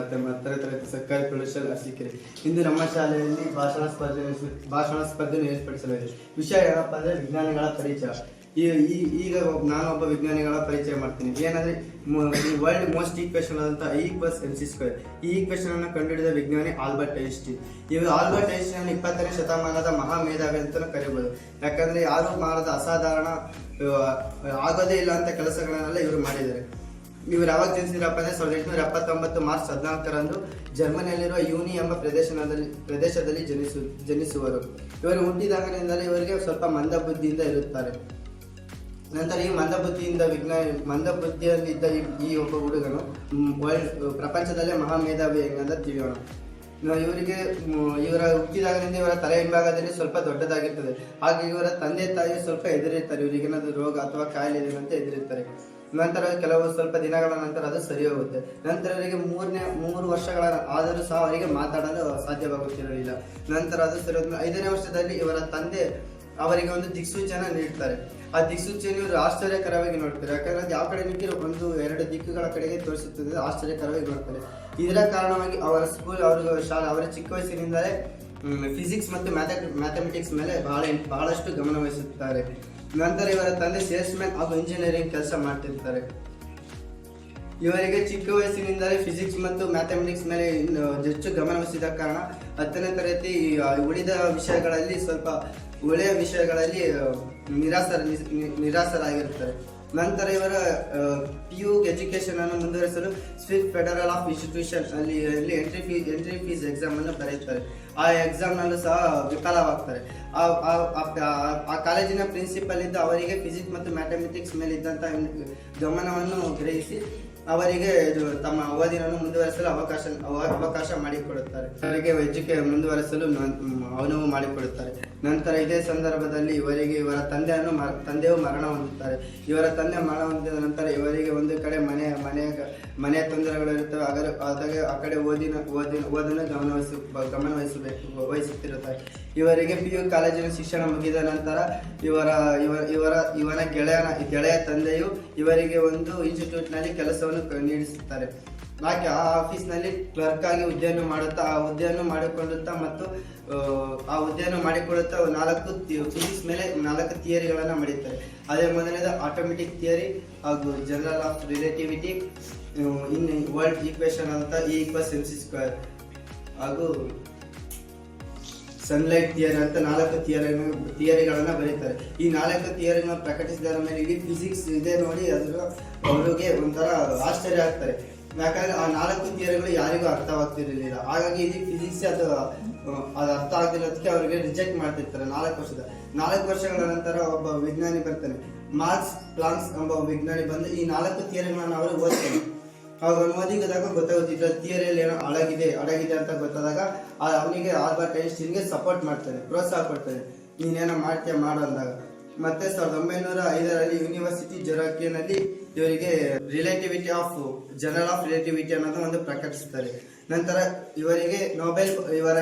Special Arsikere ಇಂದು ನಮ್ಮ ಶಾಲೆಯಲ್ಲಿ ಭಾಷಣ ಸ್ಪರ್ಧೆ ಭಾಷಣ ಸ್ಪರ್ಧೆಯನ್ನು ಏರ್ಪಡಿಸಲಾಗಿದೆ. ವಿಷಯ ಏನಪ್ಪಾ ಅಂದ್ರೆ ವಿಜ್ಞಾನಿಗಳ ಪರಿಚಯ. ಈ ಈಗ ಒಬ್ಬ- ನಾನು ಒಬ್ಬ ವಿಜ್ಞಾನಿಗಳ ಪರಿಚಯ ಮಾಡ್ತೀನಿ. ಏನಂದ್ರೆ ವರ್ಲ್ಡ್ ಮೋಸ್ಟ್ ಈಕ್ವೇಶನ್ ಆದಂತಹ I plus M C square ಈ ಈಕ್ವೇಷನ್ ಅನ್ನು ಕಂಡುಹಿಡಿದ ವಿಜ್ಞಾನಿ ಆಲ್ಬರ್ಟ್ ಐನ್ಸ್ಟೀನ್. ಇವರು ಆಲ್ಬರ್ಟ್ ಐನ್ಸ್ಟೀನ್ ಇಪ್ಪತ್ತನೇ ಶತಮಾನದ ಮಹಾ ಮೇಧಾವಿ ಅಂತ ಕರೀಬಹುದು ಯಾಕಂದ್ರೆ ಯಾರು ಮಾಡದ ಅಸಾಧಾರಣ ಆಗೋದೇ ಇಲ್ಲ ಅಂತ ಕೆಲಸಗಳನ್ನೆಲ್ಲ ಇವರು ಮಾಡಿದ್ದಾರೆ. ಇವರು ಯಾವಾಗ ಜನಿಸಿದ್ರಪ್ಪ ಅಂದ್ರೆ ಸಾವಿರದ ಎಂಟುನೂರ ಎಪ್ಪತ್ತೊಂಬತ್ತು ಮಾರ್ಚ್ ಹದಿನಾಲ್ಕರಂದು ಜರ್ಮನಿಯಲ್ಲಿರುವ ಯೂನಿ ಎಂಬ ಪ್ರದೇಶದಲ್ಲಿ ಪ್ರದೇಶದಲ್ಲಿ ಜನಿಸು ಜನಿಸುವರು. ಇವರು ಹುಟ್ಟಿದಾಗಲಿಂದಲೇ ಇವರಿಗೆ ಸ್ವಲ್ಪ ಮಂದಬುದ್ಧಿಯಿಂದ ಇರುತ್ತಾರೆ. ನಂತರ ಈ ಮಂದಬುದ್ಧಿಯಿಂದ ಬುದ್ಧಿಯಿಂದ ಮಂದಬುದ್ಧಿಯಲ್ಲಿದ್ದ ಮಂದ ಬುದ್ಧಿಯಲ್ಲಿದ್ದ ಈ- ಒಬ್ಬ ಹುಡುಗನು ವರ್ಲ್ಡ್ ಪ್ರಪಂಚದಲ್ಲೇ ಮಹಾಮೇಧಾವಿ ಹೆಂಗಂತ ತಿಳಿಯೋಣ. ಇವರಿಗೆ ಇವರ ಹುಟ್ಟಿದಾಗಲಿಂದ ಇವರ ತಲೆ ಹಿಂಭಾಗದಲ್ಲಿ ಸ್ವಲ್ಪ ದೊಡ್ಡದಾಗಿರ್ತದೆ. ಹಾಗೆ ಇವರ ತಂದೆ ತಾಯಿ ಸ್ವಲ್ಪ ಎದುರಿರ್ತಾರೆ ಇವರಿಗೇನಾದರೂ ರೋಗ ಅಥವಾ ಕಾಯಿಲೆ ಅಂತ ಎದುರಿರ್ತಾರೆ ನಂತರ ಕೆಲವು ಸ್ವಲ್ಪ ದಿನಗಳ ನಂತರ ಅದು ಸರಿ ಹೋಗುತ್ತೆ. ನಂತರ ಅವರಿಗೆ ಮೂರನೇ, ಮೂರು ವರ್ಷಗಳ ಆದರೂ ಸಹ ಅವರಿಗೆ ಮಾತಾಡಲು ಸಾಧ್ಯವಾಗುತ್ತಿರಲಿಲ್ಲ. ನಂತರ ಅದು ಸರಿ ಐದನೇ ವರ್ಷದಲ್ಲಿ ಇವರ ತಂದೆ ಅವರಿಗೆ ಒಂದು ದಿಕ್ಸೂಚನೆ ನೀಡ್ತಾರೆ. ಆ ದಿಕ್ಸೂಚನೆ ಇವರು ಆಶ್ಚರ್ಯಕರವಾಗಿ ನೋಡ್ತಾರೆ. ಯಾಕಂದ್ರೆ ಯಾವ ಕಡೆ ನಿಂತಿರೋ ಒಂದು ಎರಡು ದಿಕ್ಕುಗಳ ಕಡೆಗೆ ತೋರಿಸುತ್ತದೆ ಆಶ್ಚರ್ಯಕರವಾಗಿ ನೋಡ್ತಾರೆ. ಇದರ ಕಾರಣವಾಗಿ ಅವರ ಸ್ಕೂಲ್ ಅವ್ರ ಶಾಲೆ, ಅವರ ಚಿಕ್ಕ ವಯಸ್ಸಿನಿಂದಲೇ ಫಿಸಿಕ್ಸ್ ಮತ್ತು ಮ್ಯಾಥಮೆಟಿಕ್ಸ್ ಮೇಲೆ ಬಹಳ, ಬಹಳಷ್ಟು ಗಮನ ವಹಿಸುತ್ತಾರೆ. ನಂತರ ಇವರ ತಂದೆ ಸೇಲ್ಸ್ಮ್ಯಾನ್ ಹಾಗೂ ಇಂಜಿನಿಯರಿಂಗ್ ಕೆಲಸ ಮಾಡ್ತಿರ್ತಾರೆ. ಇವರಿಗೆ ಚಿಕ್ಕ ವಯಸ್ಸಿನಿಂದಲೇ ಫಿಸಿಕ್ಸ್ ಮತ್ತು ಮ್ಯಾಥಮೆಟಿಕ್ಸ್ ಮೇಲೆ ಹೆಚ್ಚು ಗಮನ ವಹಿಸಿದ ಕಾರಣ ಹತ್ತನೇ ತರಗತಿ ಉಳಿದ ವಿಷಯಗಳಲ್ಲಿ ಸ್ವಲ್ಪ ಒಳ್ಳೆಯ ವಿಷಯಗಳಲ್ಲಿ ನಿರಾಸರ ನಿರಾಸರಾಗಿರುತ್ತಾರೆ ನಂತರ ಇವರ ಪಿ ಯು ಎಜುಕೇಶನ್ ಅನ್ನು ಮುಂದುವರಿಸಲು ಸ್ವಿಫ್ಟ್ ಫೆಡರಲ್ ಆಫ್ ಇನ್ಸ್ಟಿಟ್ಯೂಷನ್ ಅಲ್ಲಿ ಅಲ್ಲಿ entry fees entry fees exam ಅನ್ನು ಬರೆಯುತ್ತಾರೆ ಆ ಎಕ್ಸಾಮ್ ನಲ್ಲೂ ಸಹ ವಿಫಲವಾಗ್ತಾರೆ. ಆ ಕಾಲೇಜಿನ ಪ್ರಿನ್ಸಿಪಲ್ ಇದ್ದ ಅವರಿಗೆ ಫಿಸಿಕ್ಸ್ ಮತ್ತು ಮ್ಯಾಥಮೆಟಿಕ್ಸ್ ಮೇಲೆ ಇದ್ದಂತಹ ಗಮನವನ್ನು ಗ್ರಹಿಸಿ ಅವರಿಗೆ ಇದು ತಮ್ಮ ಓದಿನನ್ನು ಮುಂದುವರಿಸಲು ಅವಕಾಶ, ಅವ- ಅವಕಾಶ ಮಾಡಿಕೊಡುತ್ತಾರೆ. ಅವರಿಗೆ ವೈದ್ಯಕೀಯ ಮುಂದುವರಿಸಲು ಅನುವು ಮಾಡಿಕೊಡುತ್ತಾರೆ. ನಂತರ ಇದೇ ಸಂದರ್ಭದಲ್ಲಿ ಇವರಿಗೆ ಇವರ ತಂದೆಯನ್ನು ತಂದೆಯು ಮರಣ ಹೊಂದುತ್ತಾರೆ. ಇವರ ತಂದೆ ಮರಣ ಹೊಂದಿದ ನಂತರ ಇವರಿಗೆ ಒಂದು ಕಡೆ ಮನೆ ಮನೆಯ ಮನೆಯ ತೊಂದರೆಗಳಿರುತ್ತವೆ. ಅದರ ಆ ಕಡೆ ಓದಿನ ಓದಿನ, ಓದನ್ನು ಗಮನವಹಿಸ, ಗಮನವಹಿಸಬೇಕು ಗಮನ ವಹಿಸುತ್ತಿರುತ್ತಾರೆ. ಇವರಿಗೆ ಪಿ ಯು ಕಾಲೇಜಿನ ಶಿಕ್ಷಣ ಮುಗಿದ ನಂತರ ಇವರ ಇವರ ಇವರ ಇವನ ಗೆಳೆಯನ ಗೆಳೆಯ ತಂದೆಯು ಇವರಿಗೆ ಒಂದು ಇನ್ಸ್ಟಿಟ್ಯೂಟ್ನಲ್ಲಿ ಕೆಲಸವನ್ನು ನೀಡಿಸುತ್ತಾರೆ. ಆಕೆ ಆ ಆಫೀಸ್ನಲ್ಲಿ ಕ್ಲರ್ಕ್ ಆಗಿ ಹುದ್ದೆಯನ್ನು ಮಾಡುತ್ತಾ ಆ ಹುದ್ದೆಯನ್ನು ಮಾಡಿಕೊಳ್ಳುತ್ತಾ ಮತ್ತು ಆ, ಹುದ್ದೆಯನ್ನು ಮಾಡಿಕೊಳ್ಳುತ್ತಾ ನಾಲ್ಕು ಫಿಸಿಕ್ಸ್ ಮೇಲೆ ನಾಲ್ಕು ಥಿಯರಿಗಳನ್ನು ಮಾಡುತ್ತಾರೆ ಅದೇ ಮೊದಲನೇದು ಆಟೋಮೆಟಿಕ್ ಥಿಯರಿ ಹಾಗೂ general of relativity in world equation ಅಂತ ಈ ಈಕ್ವಸ್ ಎಂ ಸ್ಕ್ವೇರ್ ಹಾಗೂ ಸನ್ಲೈಟ್ ಥಿಯರಿ ಅಂತ ನಾಲ್ಕು ಥಿಯರಿ ಥಿಯರಿಗಳನ್ನ ಬರೀತಾರೆ. ಈ ನಾಲ್ಕು ಥಿಯರಿನ ಪ್ರಕಟಿಸಿದ ಮೇಲೆ ಇಡೀ ಫಿಸಿಕ್ಸ್ ಇದೆ ನೋಡಿ ಅದರ ಅವರಿಗೆ ಒಂಥರ ಆಶ್ಚರ್ಯ ಆಗ್ತಾರೆ. ಯಾಕಂದ್ರೆ ಆ ನಾಲ್ಕು ಥಿಯರಿಗಳು ಯಾರಿಗೂ ಅರ್ಥವಾಗ್ತಿರಲಿಲ್ಲ. ಹಾಗಾಗಿ ಇಲ್ಲಿ ಫಿಸಿಕ್ಸ್ ಅದು ಅದು ಅರ್ಥ ಆಗಿರೋದಕ್ಕೆ ಅವರಿಗೆ ರಿಜೆಕ್ಟ್ ಮಾಡ್ತಿರ್ತಾರೆ ನಾಲ್ಕು ವರ್ಷದ. ನಾಲ್ಕು ವರ್ಷಗಳ ನಂತರ ಒಬ್ಬ ವಿಜ್ಞಾನಿ ಬರ್ತಾನೆ. ಮಾರ್ಕ್ಸ್ ಪ್ಲಾಂಕ್ಸ್ ಎಂಬ ವಿಜ್ಞಾನಿ ಬಂದು ಈ ನಾಲ್ಕು ಥಿಯರಿಗಳನ್ನ ಅವರು ಅವಾಗ ಅವ್ನು ಓದಿದಾಗ ಗೊತ್ತಾಗುತ್ತೆ ಥಿಯರಿಯಲ್ಲಿ ಏನೋ ಅಡಗಿದೆ ಅಡಗಿದೆ ಅಂತ ಗೊತ್ತಾದಾಗ ಅವನಿಗೆ ಆಲ್ಬರ್ಟ್ ಐನ್ಸ್ಟೀನ್ಗೆ ಸಪೋರ್ಟ್ ಮಾಡ್ತಾನೆ ಪ್ರೋತ್ಸಾಹ ಕೊಡ್ತಾನೆ ನೀನೇನೋ ಮಾಡ್ತೀಯ ಮಾಡು ಅಂದಾಗ. ಮತ್ತೆ ಸಾವಿರದ ಒಂಬೈನೂರ ಐದರಲ್ಲಿ ಯೂನಿವರ್ಸಿಟಿ ಜೊರಾಕಿಯಲ್ಲಿ ಇವರಿಗೆ relativity of general of relativity ಅನ್ನೋದು ಒಂದು ಪ್ರಕಟಿಸುತ್ತಾರೆ ನಂತರ ಇವರಿಗೆ ನೊಬೆಲ್ ಇವರ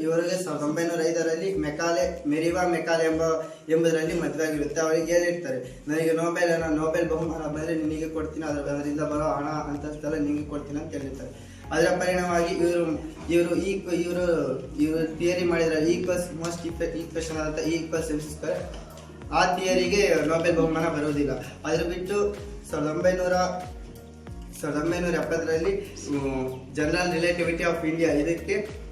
ಇವರಿಗೆ ಸಾವಿರದ ಒಂಬೈನೂರ ಐದರಲ್ಲಿ ಮೆಕಾಲೆ, ಮೆರಿವಾ ಮೆಕಾಲೆ ಎಂಬ ಎಂಬುದರಲ್ಲಿ ಮದುವೆ ಆಗಿರುತ್ತೆ ಅವರಿಗೆ ಹೇಳಿರ್ತಾರೆ, ನನಗೆ ನೊಬೆಲ್ ಅನ್ನ ನೊಬೆಲ್ ಬಹುಮಾನ ಬಂದರೆ ನಿನಗೆ ಕೊಡ್ತೀನಿ ಅದರ ಅದರಿಂದ ಬರೋ ಹಣ ಅಂತಸ್ತೆಲ್ಲ ನಿನಗೆ ಕೊಡ್ತೀನಿ ಅಂತ ಹೇಳಿರ್ತಾರೆ. ಅದರ ಪರಿಣಾಮವಾಗಿ ಇವರು ಇವರು ಈ ಇವರು ಇವರು ಥಿಯರಿ ಮಾಡಿದ್ರೆ ಈಕ್ವಲ್ಸ್ ಮೋಸ್ಟ್ ಆದಂಥ ಈಕ್ವಲ್ಸ್ ಸ್ಕ್ವೇರ್ ಆ ಥಿಯರಿಗೆ ನೊಬೆಲ್ ಬಹುಮಾನ ಬರುವುದಿಲ್ಲ. ಅದ್ರ ಬಿಟ್ಟು ಸಾವಿರದ ಒಂಬೈನೂರ ಸಾವಿರದ ಒಂಬೈನೂರ ಎಪ್ಪತ್ತರಲ್ಲಿ ಜನರಲ್ ರಿಲೇಟಿವಿಟಿ ಆಫ್ ಇಂಡಿಯಾ ಇದಕ್ಕೆ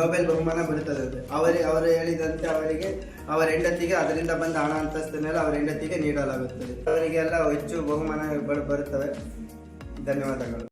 ನೊಬೆಲ್ ಬಹುಮಾನ ಬರುತ್ತದೆ ಅವರೇ, ಅವರು ಹೇಳಿದಂತೆ ಅವರಿಗೆ, ಅವರ ಹೆಂಡತಿಗೆ ಅದರಿಂದ ಬಂದ ಹಣ ಅಂತಸ್ತನ್ನೆಲ್ಲ ಅವರ ಹೆಂಡತಿಗೆ ನೀಡಲಾಗುತ್ತದೆ. ಅವರಿಗೆಲ್ಲ ಹೆಚ್ಚು ಬಹುಮಾನ ಬರುತ್ತವೆ. ಧನ್ಯವಾದಗಳು.